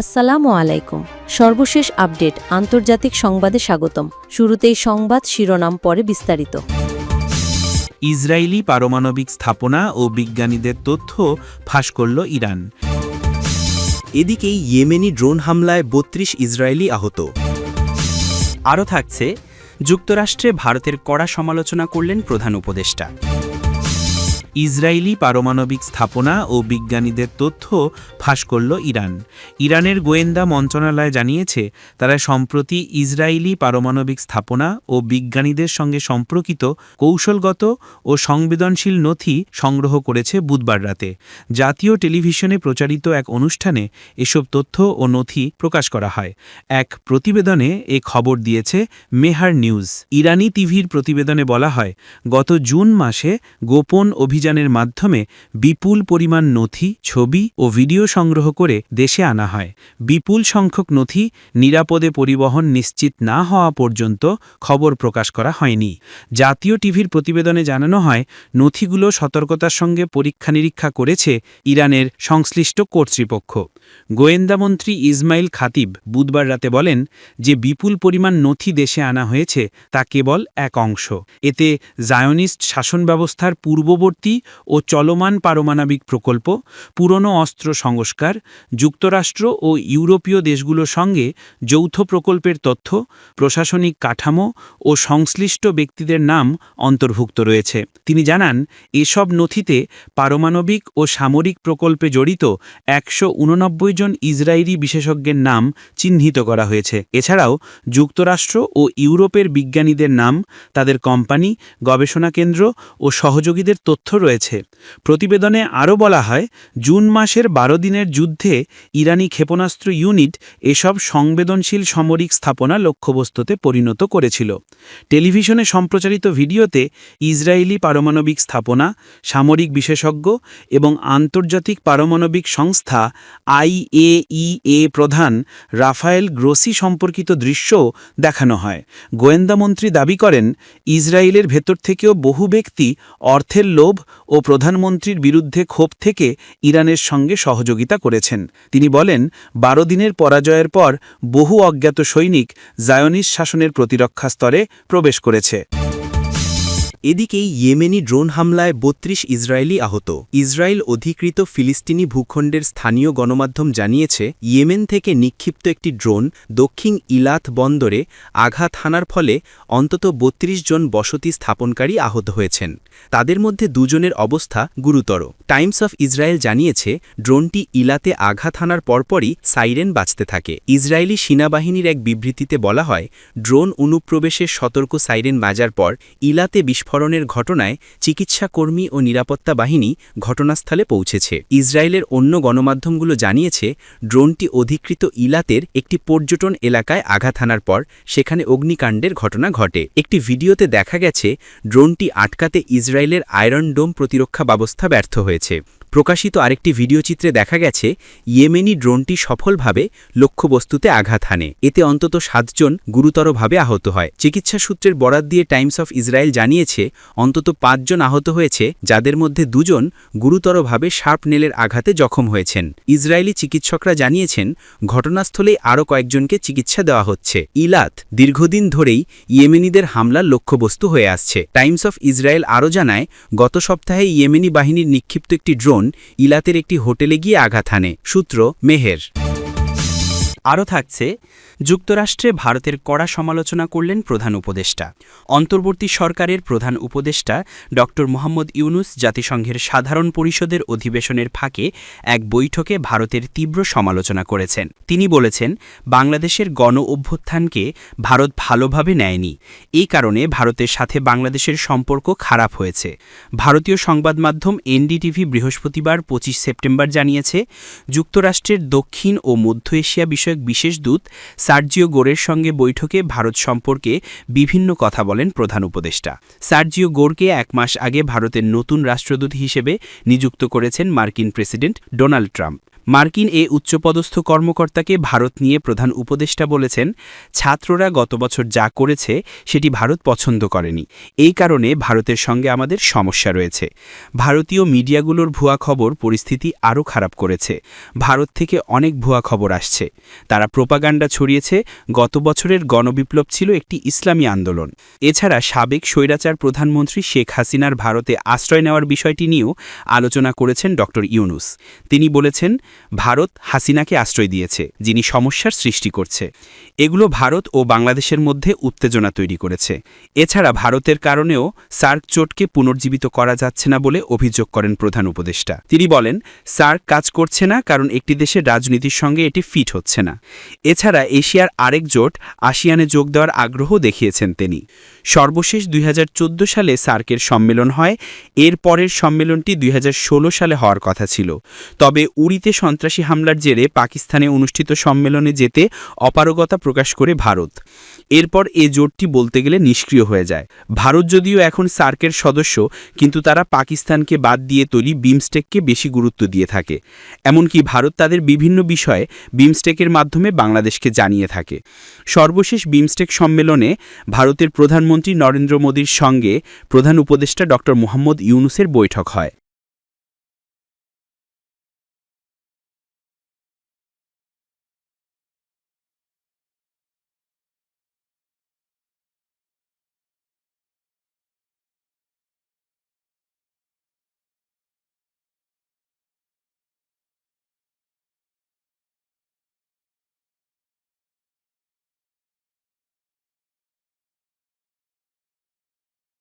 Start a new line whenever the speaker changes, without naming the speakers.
আসসালামু আলাইকুম। সর্বশেষ আপডেট, আন্তর্জাতিক সংবাদে স্বাগতম। শুরুতেই সংবাদ শিরোনাম পরে বিস্তারিত।
ইসরায়েলি পারমাণবিক স্থাপনা ও বিজ্ঞানীদের তথ্য ফাঁস করল ইরান।
এদিকে ইয়েমেনি ড্রোন হামলায় বত্রিশ ইসরায়েলি আহত।
আরও থাকছে, যুক্তরাষ্ট্রে ভারতের কড়া সমালোচনা করলেন প্রধান উপদেষ্টা।
ইসরায়েলি পারমাণবিক স্থাপনা ও বিজ্ঞানীদের তথ্য ফাঁস করল ইরান। ইরানের গোয়েন্দা মন্ত্রণালয় জানিয়েছে, তারা সম্প্রতি ইসরায়েলি পারমাণবিক স্থাপনা ও বিজ্ঞানীদের সঙ্গে সম্পর্কিত কৌশলগত ও সংবেদনশীল নথি সংগ্রহ করেছে বুধবার রাতে। জাতীয় টেলিভিশনে প্রচারিত এক অনুষ্ঠানে এসব তথ্য ও নথি প্রকাশ করা হয়। এক প্রতিবেদনে এ খবর দিয়েছে মেহার নিউজ। ইরানি টিভির প্রতিবেদনে বলা হয়, গত জুন মাসে গোপন অভিযানের মাধ্যমে বিপুল পরিমাণ নথি, ছবি ও ভিডিও সংগ্রহ করে দেশে আনা হয়। বিপুল সংখ্যক নথি নিরাপদে পরিবহন নিশ্চিত না হওয়া পর্যন্ত খবর প্রকাশ করা হয়নি। জাতীয় টিভির প্রতিবেদনে জানানো হয়, নথিগুলো সতর্কতার সঙ্গে পরীক্ষা নিরীক্ষা করেছে ইরানের সংশ্লিষ্ট কর্তৃপক্ষ। গোয়েন্দামন্ত্রী ইসমাইল খাতিব বুধবার রাতে বলেন যে বিপুল পরিমাণ নথি দেশে আনা হয়েছে তা কেবল এক অংশ। এতে জায়নিস্ট শাসন ব্যবস্থার পূর্ববর্তী ও চলমান পারমাণবিক প্রকল্প, পুরনো অস্ত্র সংস্কার, যুক্তরাষ্ট্র ও ইউরোপীয় দেশগুলোর সঙ্গে যৌথ প্রকল্পের তথ্য, প্রশাসনিক কাঠামো ও সংশ্লিষ্ট ব্যক্তিদের নাম অন্তর্ভুক্ত রয়েছে। তিনি জানান, এসব নথিতে পারমাণবিক ও সামরিক প্রকল্পে জড়িত একশো উননব্বই জন ইসরায়েলি বিশেষজ্ঞের নাম চিহ্নিত করা হয়েছে। এছাড়াও যুক্তরাষ্ট্র ও ইউরোপের বিজ্ঞানীদের নাম, তাদের কোম্পানি, গবেষণা কেন্দ্র ও সহযোগীদের তথ্য রয়েছে। প্রতিবেদনে আরও বলা হয়, জুন মাসের বারো দিনের যুদ্ধে ইরানি ক্ষেপণাস্ত্র ইউনিট এসব সংবেদনশীল সামরিক স্থাপনা লক্ষ্যবস্তুতে পরিণত করেছিল। টেলিভিশনে সম্প্রচারিত ভিডিওতে ইসরায়েলি পারমাণবিক স্থাপনা, সামরিক বিশেষজ্ঞ এবং আন্তর্জাতিক পারমাণবিক সংস্থা আইএইএ প্রধান রাফায়েল গ্রোসি সম্পর্কিত দৃশ্যও দেখানো হয়। গোয়েন্দামন্ত্রী দাবি করেন, ইসরায়েলের ভেতর থেকেও বহু ব্যক্তি অর্থের লোভ ও প্রধানমন্ত্রীর বিরুদ্ধে ক্ষোভ থেকে ইরানের সঙ্গে সহযোগিতা করেছেন। তিনি বলেন, বারো দিনের পরাজয়ের পর বহু অজ্ঞাত সৈনিক জায়নিস শাসনের প্রতিরক্ষা স্তরে প্রবেশ করেছে।
এদিকে ইয়েমেনি ড্রোন হামলায় বত্রিশ ইসরায়েলি আহত। ইসরায়েল অধিকৃত ফিলিস্তিনি ভূখণ্ডের স্থানীয় গণমাধ্যম জানিয়েছে, ইয়েমেন থেকে নিক্ষিপ্ত একটি ড্রোন দক্ষিণ ইলাত বন্দরে আঘাত হানার ফলে অন্তত ৩২ জন বসতি স্থাপনকারী আহত হয়েছেন। তাদের মধ্যে দুজনের অবস্থা গুরুতর। টাইমস অফ ইসরায়েল জানিয়েছে, ড্রোনটি ইলাতে আঘাত হানার পরপরই সাইরেন বাজতে থাকে। ইসরায়েলি সেনাবাহিনীর এক বিবৃতিতে বলা হয়, ড্রোন অনুপ্রবেশের সতর্ক সাইরেন বাজার পর ইলাতে বিস্ফোরণের ঘটনায় চিকিৎসা কর্মী ও নিরাপত্তা বাহিনী ঘটনাস্থলে পৌঁছেছে। ইসরায়েলের অন্য গণমাধ্যমগুলো জানিয়েছে, ড্রোনটি অধিকৃত ইলাতের একটি পর্যটন এলাকায় আঘাত হানার পর সেখানে অগ্নিকাণ্ডের ঘটনা ঘটে। একটি ভিডিওতে দেখা গেছে, ড্রোনটি আটকাতে ইসরায়েলের আয়রন ডোম প্রতিরক্ষা ব্যবস্থা ব্যর্থ হয়েছে। প্রকাশিত আরেকটি ভিডিওচিত্রে দেখা গেছে, ইয়েমেনি ড্রোনটি সফলভাবে লক্ষ্যবস্তুতে আঘাত হানে। এতে অন্তত সাতজন গুরুতরভাবে আহত হয়। চিকিৎসা সূত্রের বরাত দিয়ে টাইমস অফ ইসরায়েল জানিয়েছে, অন্তত পাঁচজন আহত হয়েছে, যাদের মধ্যে দুজন গুরুতরভাবে শার্প নেলের আঘাতে জখম হয়েছেন। ইসরায়েলি চিকিৎসকরা জানিয়েছেন, ঘটনাস্থলেই আরও কয়েকজনকে চিকিৎসা দেওয়া হচ্ছে। ইলাত দীর্ঘদিন ধরেই ইয়েমেনিদের হামলার লক্ষ্যবস্তু হয়ে আসছে। টাইমস অফ ইসরায়েল আরও জানায়, গত সপ্তাহে ইয়েমেনি বাহিনীর নিক্ষিপ্ত একটি ড্রোন ইলাতের একটি হোটেলে গিয়ে আঘাত হানে। সূত্র মেহের।
আরও থাকছে যুক্তরাষ্ট্রে ভারতের কড়া সমালোচনা করলেন প্রধান উপদেষ্টা। অন্তর্বর্তী সরকারের প্রধান উপদেষ্টা ড. মোহাম্মদ ইউনুস জাতিসংঘের সাধারণ পরিষদের অধিবেশনের ফাঁকে এক বৈঠকে ভারতের তীব্র সমালোচনা করেছেন। তিনি বলেছেন, বাংলাদেশের গণ অভ্যুত্থানকে ভারত ভালোভাবে নেয়নি। এই কারণে ভারতের সাথে বাংলাদেশের সম্পর্ক খারাপ হয়েছে। ভারতীয় সংবাদ মাধ্যম এনডিটিভি বৃহস্পতিবার পঁচিশ সেপ্টেম্বর জানিয়েছে, যুক্তরাষ্ট্রের দক্ষিণ ও মধ্য এশিয়া বিষয়ক বিশেষ দূত সার্জিও গোরের সঙ্গে বৈঠকে ভারত সম্পর্কে বিভিন্ন কথা বলেন প্রধান উপদেষ্টা। সার্জিও গোরকে এক মাস আগে ভারতের নতুন রাষ্ট্রদূত হিসেবে নিযুক্ত করেছেন মার্কিন প্রেসিডেন্ট ডোনাল্ড ট্রাম্প।
মার্কিন এ উচ্চপদস্থ কর্মকর্তাকে ভারত নিয়ে প্রধান উপদেষ্টা বলেছেন, ছাত্ররা গত বছর যা করেছে সেটি ভারত পছন্দ করেনি। এই কারণে ভারতের সঙ্গে আমাদের সমস্যা রয়েছে। ভারতীয় মিডিয়াগুলোর ভুয়া খবর পরিস্থিতি আরও খারাপ করেছে। ভারত থেকে অনেক ভুয়া খবর আসছে। তারা প্রোপাগান্ডা ছড়িয়েছে। গত বছরের গণবিপ্লব ছিল একটি ইসলামী আন্দোলন। এছাড়া সাবেক স্বৈরাচার প্রধানমন্ত্রী শেখ হাসিনার ভারতে আশ্রয় নেওয়ার বিষয়টি নিয়েও আলোচনা করেছেন ড ইউনুস। তিনি বলেছেন ভারত হাসিনাকে আশ্রয় দিয়েছে, যিনি সমস্যার সৃষ্টি করছে। এগুলো ভারত ও বাংলাদেশের মধ্যে উত্তেজনা তৈরি করেছে। এছাড়া ভারতের কারণেও সার্ক জোটকে পুনর্জীবিত করা যাচ্ছে না বলে অভিযোগ করেন প্রধান উপদেষ্টা। তিনি বলেন, সার্ক কাজ করছে না কারণ একটি দেশের রাজনীতির সঙ্গে এটি ফিট হচ্ছে না। এছাড়া এশিয়ার আরেক জোট আসিয়ানে যোগ দেওয়ার আগ্রহ দেখিয়েছেন তিনি। সর্বশেষ দুই হাজার চোদ্দ সালে সার্কের সম্মেলন হয়, এর পরের সম্মেলনটি দুই হাজার ষোলো সালে হওয়ার কথা ছিল। তবে উড়িতে সন্ত্রাসী হামলার জেরে পাকিস্তানে অনুষ্ঠিত সম্মেলনে যেতে অপারগতা প্রকাশ করে ভারত। এরপর এ জোটটি বলতে গেলে নিষ্ক্রিয় হয়ে যায়। ভারত যদিও এখন সার্কের সদস্য, কিন্তু তারা পাকিস্তানকে বাদ দিয়ে তৈরি বিমস্টেককে বেশি গুরুত্ব দিয়ে থাকে। এমনকি ভারত তাদের বিভিন্ন বিষয়ে বিমস্টেকের মাধ্যমে বাংলাদেশকে জানিয়ে থাকে। সর্বশেষ বিমস্টেক সম্মেলনে ভারতের প্রধানমন্ত্রী নরেন্দ্র মোদীর সঙ্গে প্রধান উপদেষ্টা ড মোহাম্মদ ইউনুসের বৈঠক হয়।